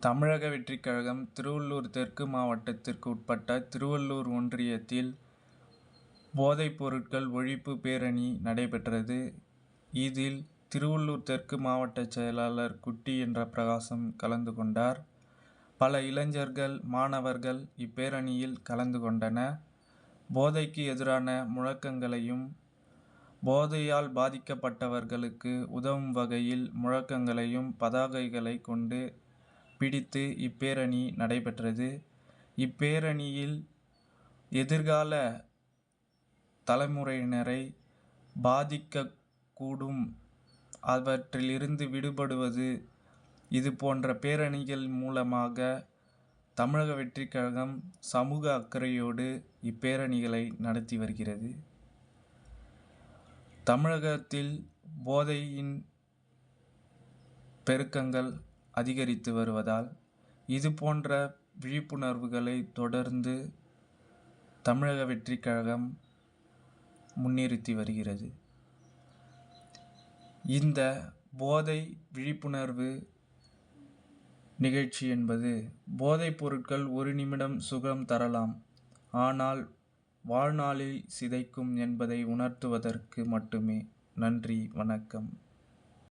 தமிழக வெற்றிக் கழகம் திருவள்ளூர் தெற்கு மாவட்டத்திற்கு உட்பட்ட திருவள்ளூர் ஒன்றியத்தில் போதைப் பொருட்கள் ஒழிப்பு பேரணி நடைபெற்றது. இதில் திருவள்ளூர் தெற்கு மாவட்ட செயலாளர் குட்டி என்ற பிரகாசம் கலந்து கொண்டார். பல இளைஞர்கள் மாணவர்கள் இப்பேரணியில் கலந்து கொண்டனர். போதைக்கு எதிரான முழக்கங்களையும் போதையால் பாதிக்கப்பட்டவர்களுக்கு உதவும் வகையில் முழக்கங்களையும் பதாகைகளை கொண்டு பிடித்து இப்பேரணி நடைபெற்றது. இப்பேரணியில் எதிர்கால தலைமுறையினரை பாதிக்கக்கூடும் அவற்றிலிருந்து விடுபடுவது இது போன்ற பேரணிகள் மூலமாக தமிழக வெற்றிக் கழகம் சமூக அக்கறையோடு இப்பேரணிகளை நடத்தி வருகிறது. தமிழகத்தில் போதையின் பெருக்கங்கள் அதிகரித்து வருவதால் இது போன்ற விழிப்புணர்வுகளை தொடர்ந்து தமிழக வெற்றிக் கழகம் முன்னிறுத்தி வருகிறது. இந்த போதை விழிப்புணர்வு நிகழ்ச்சி என்பது போதைப் பொருட்கள் ஒரு நிமிடம் சுகம் தரலாம். ஆனால் வாழ்நாளில் சிதைக்கும் என்பதை உணர்த்துவதற்கு மட்டுமே. நன்றி வணக்கம்.